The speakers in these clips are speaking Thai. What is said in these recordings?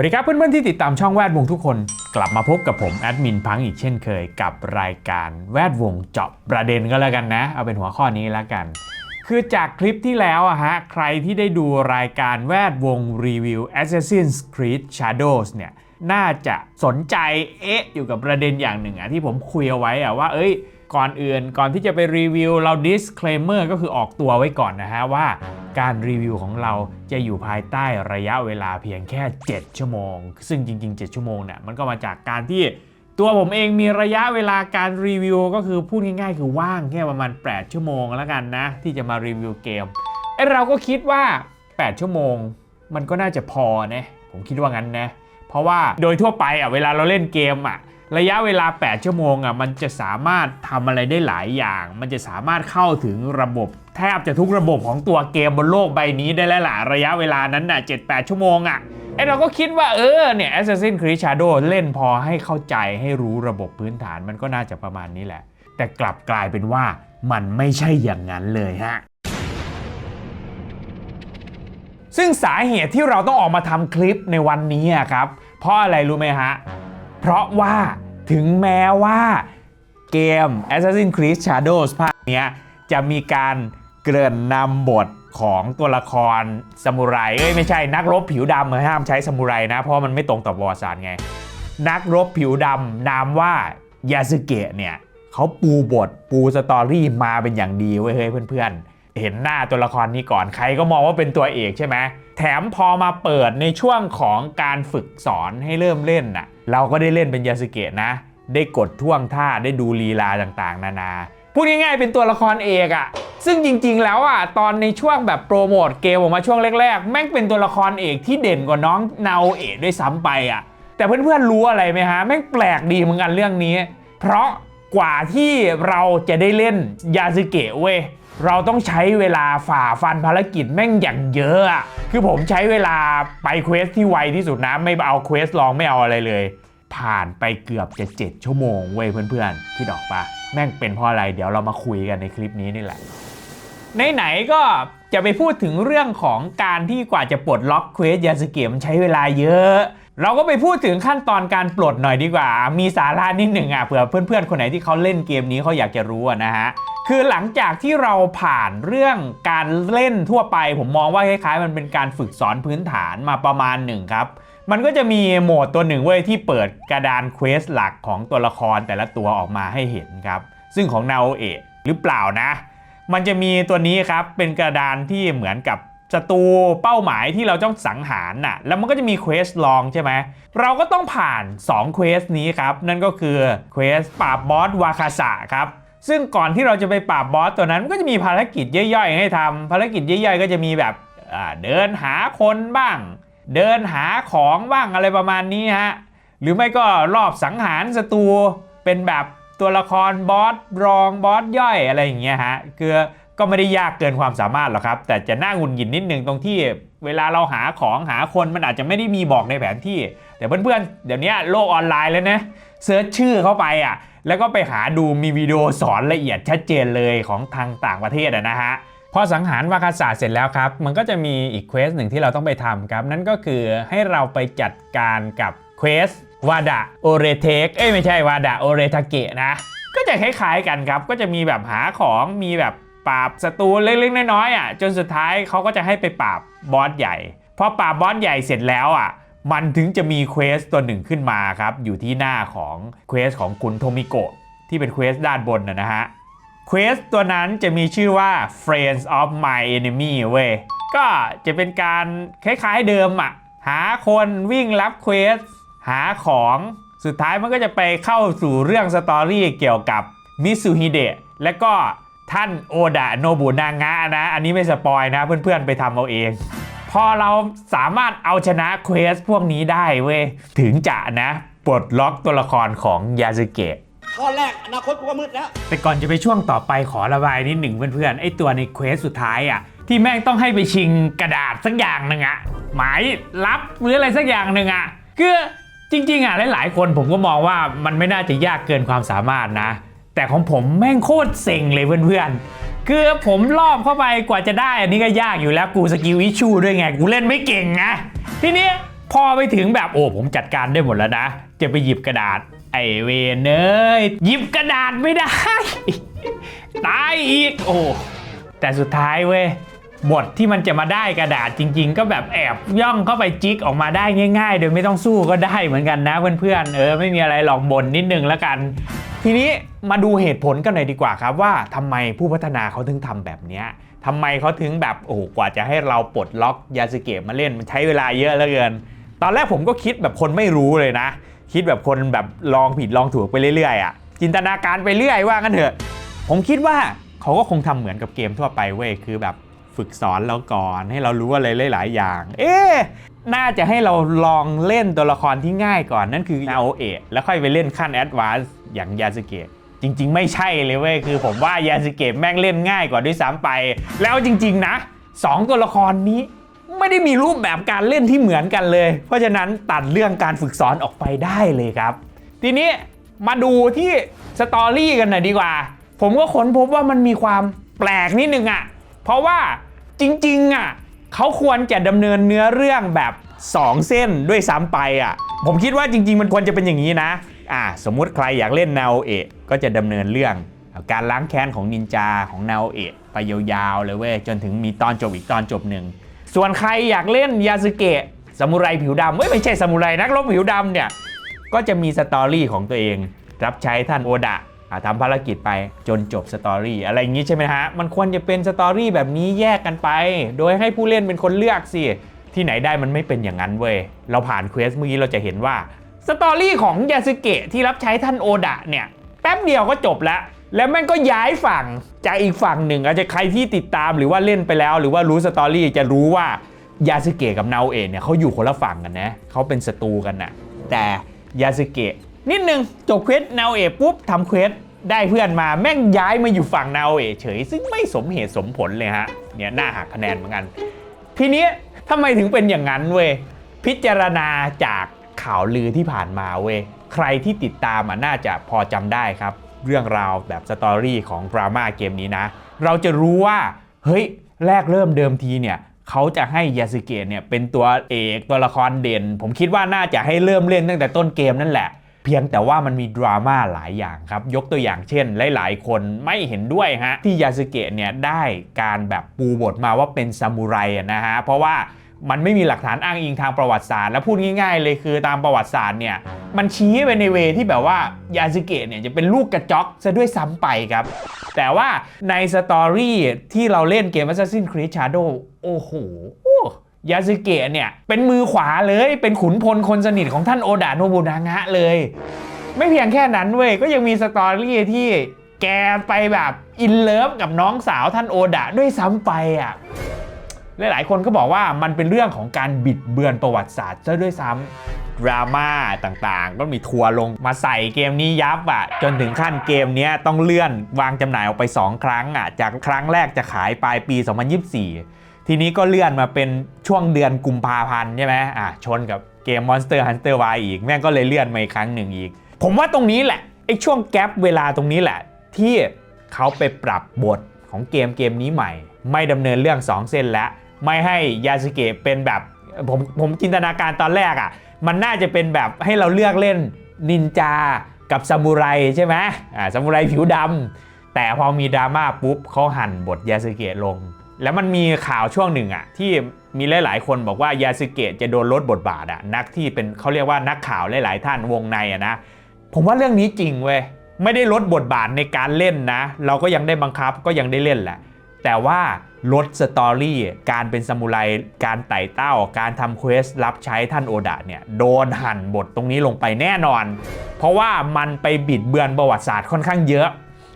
วัสดีครับเพื่อนๆที่ติดตามช่องแวดวงทุกคน กลับมาพบกับผมแอดมินพังอีกเช่นเคยกับรายการแวดวงเจาะประเด็นก็แล้วกันนะ เอาเป็นหัวข้อนี้แล้วกัน คือจากคลิปที่แล้วอะฮะใครที่ได้ดูรายการแวดวงรีวิว Assassin's Creed Shadows เนี่ยน่าจะสนใจเอ๊ะอยู่กับประเด็นอย่างหนึ่งอะที่ผมคุยเอาไว้อะว่าเอ้ย ก่อนอื่นก่อนที่จะไปรีวิวเรา disclaimer ก็คือออกตัวไว้ก่อนนะฮะว่าการรีวิวของเราจะอยู่ภายใต้ระยะเวลาเพียงแค่ 7 ชั่วโมง ซึ่งจริง ๆ 7 ชั่วโมงเนี่ยมันก็มาจากการที่ตัวผมเองมีระยะเวลาการรีวิวก็คือพูดง่ายๆ คือว่างแค่ประมาณ 8 ชั่วโมงแล้วกันนะ ที่จะมารีวิวเกมไอเราก็คิดว่า 8 ชั่วโมง มันก็น่าจะพอนะผมคิดว่างั้นนะ เพราะว่าโดยทั่วไปอะเวลาเราเล่นเกมอะ ระยะเวลา 8 ชั่วโมงอะมันจะสามารถทำอะไรได้หลายอย่าง มันจะสามารถเข้าถึงระบบ แทบจะทุกระบบของตัวเกมบนโลกใบนี้ได้แล้วล่ะระยะเวลานั้นน่ะ7-8 ชั่วโมงอะไอเราก็คิดว่าเออเนี่ย Assassin's Creed Shadow เล่นพอให้เข้าใจให้รู้ระบบพื้นฐานมันก็น่าจะประมาณนี้แหละ แต่กลับกลายเป็นว่ามันไม่ใช่อย่างนั้นเลยฮะซึ่งสาเหตุที่เราต้องออกมาทำคลิปในวันนี้ครับ เพราะอะไรรู้ไหมฮะ เพราะว่าถึงแม้ว่าเกม Assassin's Creed Shadows ภาคเนี้ยจะมีการเกริ่นนำบทของตัวละครซามูไรเอ้ยไม่ใช่นักรบผิวดำห้ามใช้ซามูไรนะ เพราะมันไม่ตรงต่อประวัติศาสตร์ไง นักรบผิวดำนามว่ายาสึเกะเนี่ยเขาปูบทปูสตอรี่มาเป็นอย่างดีเว้ยเฮ้ยเพื่อนๆ เห็นหน้าตัวละครนี้ก่อนใครก็มองว่าเป็นตัวเอกใช่ไหม แถมพอมาเปิดในช่วงของการฝึกสอนให้เริ่มเล่นน่ะเราก็ได้เล่นเป็นยาสึเกะนะ ได้กดท่วงท่าได้ดูลีลาต่างๆ นานาพูดง่ายๆเป็นตัวละครเอกอะซึ่งจริงๆแล้วอะตอนในช่วงแบบโปรโมทเกมออกมาช่วงแรกๆ แม่งเป็นตัวละครเอกที่เด่นกว่าน้องเนาเอกด้วยซ้ำไปอะแต่เพื่อนๆรู้อะไรไหมฮะแม่งแปลกดีเหมือนกันเรื่องนี้ เพราะกว่าที่เราจะได้เล่นยาสึเกะเว้ย เราต้องใช้เวลาฝ่าฟันภารกิจแม่งอย่างเยอะ คือผมใช้เวลาไปเควสที่ไวที่สุดนะ ไม่เอาเควสลองไม่เอาอะไรเลย ผ่านไปเกือบจะ 7 ชั่วโมงเว้ยเพื่อนๆคิดออกปะแม่งเป็นเพราะอะไร เดี๋ยวเรามาคุยกันในคลิปนี้นี่แหละไหนๆก็จะไปพูดถึงเรื่องของการที่กว่าจะปลดล็อกเควสยาสเกะมันใช้เวลาเยอะ เราก็ไปพูดถึงขั้นตอนการปลดหน่อยดีกว่า มีสาระนิดหนึ่งอะเผื่อเพื่อนๆ คนไหนที่เขาเล่นเกมนี้เขาอยากจะรู้นะฮะ คือหลังจากที่เราผ่านเรื่องการเล่นทั่วไป ผมมองว่าคล้ายๆ มันเป็นการฝึกสอนพื้นฐานมาประมาณหนึ่งครับ มันก็จะมีโหมดตัวหนึ่งเว้ยที่เปิดกระดานเควสหลักของตัวละครแต่ละตัวออกมาให้เห็นครับ ซึ่งของนาโอเอะหรือเปล่านะ มันจะมีตัวนี้ครับเป็นกระดานที่เหมือนกับ ศัตรูเป้าหมายที่เราต้องสังหารน่ะ แล้วมันก็จะมีเควสลองใช่ไหม เราก็ต้องผ่าน2เควสนี้ครับ นั่นก็คือเควสปราบบอสวาคาสะครับ ซึ่งก่อนที่เราจะไปปราบบอสตัวนั้นมันก็จะมีภารกิจย่อยๆ ให้ทำภารกิจย่อยๆ ก็จะมีแบบเดินหาคนบ้าง เดินหาของบ้างอะไรประมาณนี้ฮะ หรือไม่ก็รอบสังหารศัตรูเป็นแบบตัวละครบอสรองบอสย่อยอะไรอย่างเงี้ยฮะ คือ ก็ไม่ได้ยากเกินความสามารถหรอกครับ แต่จะน่าหงุนหงิดนิดนึงตรงที่เวลาเราหาของหาคนมันอาจจะไม่ได้มีบอกในแผนที่ แต่เพื่อนๆ เดี๋ยวนี้โลกออนไลน์แล้วนะเซิร์ชชื่อเข้าไปอะแล้วก็ไปหาดูมีวิดีโอสอนละเอียดชัดเจนเลยของทางต่างประเทศะนะฮะพอสังหารวากาศาเสร็จแล้วครับ มันก็จะมีอีกเควสหนึ่งที่เราต้องไปทำครับ นั่นก็คือให้เราไปจัดการกับเควสวาดะโอเรเทคเอ้ยไม่ใช่วาดะโอเรทาเกะนะ ก็จะคล้ายๆกันครับ ก็จะมีแบบหาของมีแบบ ปราบศัตรูเล็กๆน้อยๆอะจนสุดท้ายเขาก็จะให้ไปปราบบอสใหญ่พอปราบบอสใหญ่เสร็จแล้วอะมันถึงจะมีเควสตัวหนึ่งขึ้นมาครับ อยู่ที่หน้าของเควสของคุณโทมิโกะที่เป็นเควสด้านบนนะฮะเควสตัวนั้นจะมีชื่อว่า Friends of My Enemy เว้ยก็จะเป็นการคล้ายๆเดิมอะหาคนวิ่งรับเควสหาของสุดท้ายมันก็จะไปเข้าสู่เรื่องสตอรี่เกี่ยวกับมิสุฮิเดะและก็ ท่านโอดะโนบุนางะนะ อันนี้ไม่สปอยนะเพื่อนๆไปทำเอาเอง พอเราสามารถเอาชนะเควสพวกนี้ได้เว้ย ถึงจะนะปลดล็อกตัวละครของยาสึเกะข้อแรกอนาคตกูก็มืดแล้ว แต่ก่อนจะไปช่วงต่อไปขอระบายนิดหนึ่งเพื่อนๆไอตัวในเควสสุดท้ายอะที่แม่งต้องให้ไปชิงกระดาษสักอย่างหนึ่งอะหมายลับหรืออะไรสักอย่างหนึ่งอะคือจริงๆอะหลายๆคนผมก็มองว่ามันไม่น่าจะยากเกินความสามารถนะ แต่ของผมแม่งโคตรเซ็งเลยเพื่อนๆ คือผมรอบเข้าไปกว่าจะได้ อันนี้ก็ยากอยู่แล้วกูสกิลอิชูด้วยไง กูเล่นไม่เก่งนะทีนี้พอไปถึงแบบโอ้ผมจัดการได้หมดแล้วนะ จะไปหยิบกระดาษ ไอเวนเอ้ยหยิบกระดาษไม่ได้ ตายอีกโอ้แต่สุดท้ายเว้ยบทที่มันจะมาได้กระดาษจริง ๆ ก็แบบแอบย่องเข้าไปจิกออกมาได้ง่าย ๆ โดยไม่ต้องสู้ก็ได้เหมือนกันนะเพื่อนๆเออไม่มีอะไรหลอกบ่นนิดนึงแล้วกัน ทีนี้ มาดูเหตุผลกันหน่อยดีกว่าครับว่าทำไมผู้พัฒนาเขาถึงทำแบบนี้ทำไมเขาถึงแบบโอ้โหกว่าจะให้เราปลดล็อกยาสเกะมาเล่นมันใช้เวลาเยอะเหลือเกิน ตอนแรกผมก็คิดแบบคนไม่รู้เลยนะ คิดแบบคนแบบลองผิดลองถูกไปเรื่อยๆอะจินตนาการไปเรื่อยว่างั้นเถอะ ผมคิดว่าเขาก็คงทำเหมือนกับเกมทั่วไปเว้ยคือแบบฝึกสอนเราก่อนให้เรารู้อะไรหลาย ๆ อย่าง เอ๊ะน่าจะให้เราลองเล่นตัวละครที่ง่ายก่อนนั่นคือนาโอเอะแล้วค่อยไปเล่นขั้นแอดวานซ์อย่างยาสเกะ จริง ๆ ไม่ใช่เลยเว้ยคือผมว่ายาสเกะแม่งเล่นง่ายกว่าด้วยซ้ำไป แล้วจริง ๆ นะสองตัวละครนี้ไม่ได้มีรูปแบบการเล่นที่เหมือนกันเลย เพราะฉะนั้นตัดเรื่องการฝึกสอนออกไปได้เลยครับ ทีนี้มาดูที่สตอรี่กันหน่อยดีกว่า ผมก็ค้นพบว่ามันมีความแปลกนิดนึงอะ่ะ เพราะว่าจริงๆอะเขาควรจะดำเนินเนื้อเรื่องแบบ 2 เส้นด้วยซ้ำไปอะ ผมคิดว่าจริง ๆ มันควรจะเป็นอย่างนี้นะ อ่าสมมุติใครอยากเล่นนาโอเอะก็จะดำเนินเรื่องการล้างแค้นของนินจาของนาโอเอะไปยาวๆเลยเว้ยจนถึงมีตอนจบอีกตอนจบหนึ่งส่วนใครอยากเล่นยาสึเกะซามูไรผิวดำเอ้ยไม่ใช่ซามูไรนักรบผิวดำเนี่ยก็จะมีสตอรี่ของตัวเอง รับใช้ท่านโอดะอ่าทำภารกิจไปจนจบสตอรี่อะไรอย่างนี้ใช่ไหมฮะ มันควรจะเป็นสตอรี่แบบนี้แยกกันไป โดยให้ผู้เล่นเป็นคนเลือกสิ ที่ไหนได้มันไม่เป็นอย่างนั้นเว้ย เราผ่านเควสเมื่อกี้เราจะเห็นว่า สตอรี่ของยาสึเกะที่รับใช้ท่านโอดะเนี่ย แป๊บเดียวก็จบแล้ว แล้วม่งก็ย้ายฝั่งจากอีกฝั่งหนึ่งอาจจะใครที่ติดตามหรือว่าเล่นไปแล้ว หรือว่ารู้สตอรี่จะรู้ว่ายาสึเกะกับนาโอเอะเนี่ยเขาอยู่คนละฝั่งกันนะเขาเป็นศัตรูกันนะแต่ยาสึเกะนิดนึงจบเควสนาโอเอะปุ๊บทำเควสได้เพื่อนมาแม่งย้ายมาอยู่ฝั่งนาโอเอะเฉย ซึ่งไม่สมเหตุสมผลเลยฮะเนี่ยน่าหักคะแนนเหมือนกัน ทีนี้ทำไมถึงเป็นอย่างนั้นเว้ยพิจารณาจาก ข่าวลือที่ผ่านมาเว้ยใครที่ติดตามอะน่าจะพอจำได้ครับ เรื่องราวแบบสตอรี่ของดราม่าเกมนี้นะ เราจะรู้ว่าเฮ้ยแรกเริ่มเดิมทีเนี่ยเขาจะให้ยาสึเกะเนี่ยเป็นตัวเอกตัวละครเด่น ผมคิดว่าน่าจะให้เริ่มเล่นตั้งแต่ต้นเกมนั่นแหละ เพียงแต่ว่ามันมีดราม่าหลายอย่างครับ ยกตัวอย่างเช่น หลายๆ คนไม่เห็นด้วยฮะที่ยาสึเกะเนี่ยได้การแบบปูบทมาว่าเป็นซามูไรนะฮะเพราะว่า มันไม่มีหลักฐานอ้างอิงทางประวัติศาสตร์ และพูดง่ายๆเลยคือตามประวัติศาสตร์เนี่ยมันชี้ไปในเวที่แบบว่ายาสึเกะเนี่ยจะเป็นลูกกระจอกซะด้วยซ้ำไปครับ แต่ว่าในสตอรี่ที่เราเล่นเกม Assassin's Creed Shadow โอ้โหยาสึเกะเนี่ยเป็นมือขวาเลยเป็นขุนพลคนสนิทของท่านโอดะโนบุนางะเลย ไม่เพียงแค่นั้นเว้ยก็ยังมีสตอรี่ที่แกไปแบบอินเลิฟกับน้องสาวท่านโอดะด้วยซ้ำไปอะ หลายๆคนก็บอกว่ามันเป็นเรื่องของการบิดเบือนประวัติศาสตร์ซะด้วยซ้ำดราม่าต่างๆ ก็มีทัวร์ลงมาใส่เกมนี้ยับอะ จนถึงขั้นเกมนี้ต้องเลื่อนวางจำหน่ายออกไป 2 ครั้งอะ จากครั้งแรกจะขายปลายปี 2024 ทีนี้ก็เลื่อนมาเป็นช่วงเดือนกุมภาพันธ์ใช่ไหมอะชนกับเกม Monster Hunter Y อีก แม่งก็เลยเลื่อนมาอีกครั้งหนึ่งอีก ผมว่าตรงนี้แหละไอ้ช่วงแกลบเวลาตรงนี้แหละ ที่เขาไปปรับบทของเกมเกมนี้ใหม่ ไม่ดำเนินเรื่อง 2 เส้นแล้ว ไม่ให้ยาสึเกะเป็นแบบผมผมจินตนาการตอนแรกอะ่ะมันน่าจะเป็นแบบให้เราเลือกเล่นนินจากับซามูไรใช่ไหมอ่าซามูไรผิวดำแต่พอมีดราม่าปุ๊บเขาหั่นบทยาสึเกะลง แล้วมันมีข่าวช่วงหนึ่งอะที่มีหลาย ๆ คนบอกว่ายาสึเกะจะโดนลดบทบาทอะนักที่เป็นเขาเรียกว่านักข่าวหลาย ๆ ท่านวงในอะนะผมว่าเรื่องนี้จริงเว้ยไม่ได้ลดบทบาทในการเล่นนะ เราก็ยังได้บังคับก็ยังได้เล่นแหละ แต่ว่า ลดสตอรี่การเป็นซามูไรการไต่เต้า การทำเควสรับใช้ท่านโอดะเนี่ยโดนหั่นบทตรงนี้ลงไปแน่นอน เพราะว่ามันไปบิดเบือนประวัติศาสตร์ค่อนข้างเยอะ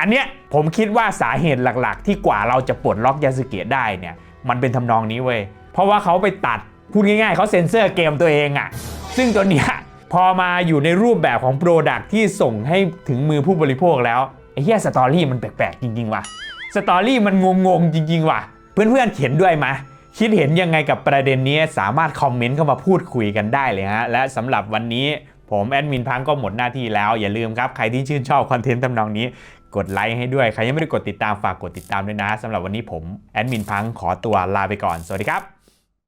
อันเนี้ยผมคิดว่าสาเหตุหลักๆ ที่กว่าเราจะปลดล็อกยาสึเกะได้เนี่ยมันเป็นทำนองนี้เว้ยเพราะว่าเขาไปตัดพูดง่ายๆเขาเซ็นเซอร์เกมตัวเองอะซึ่งตัวเนี้ยพอมาอยู่ในรูปแบบของโปรดักที่ส่งให้ถึงมือผู้บริโภคแล้วไอ้เหี้ยสตอรี่มันแปลกๆจริงๆว่ะ สตอรี่มันงงๆจริง ๆ ว่ะ เพื่อนๆเห็นด้วยไหมคิดเห็นยังไงกับประเด็นนี้สามารถคอมเมนต์เข้ามาพูดคุยกันได้เลยฮะ และสำหรับวันนี้ผมแอดมินพังก็หมดหน้าที่แล้ว อย่าลืมครับ ใครที่ชื่นชอบคอนเทนต์ทำนองนี้ กดไลค์ให้ด้วย ใครยังไม่ได้กดติดตามฝากกดติดตามด้วยนะสำหรับวันนี้ผมแอดมินพังขอตัวลาไปก่อน สวัสดีครับ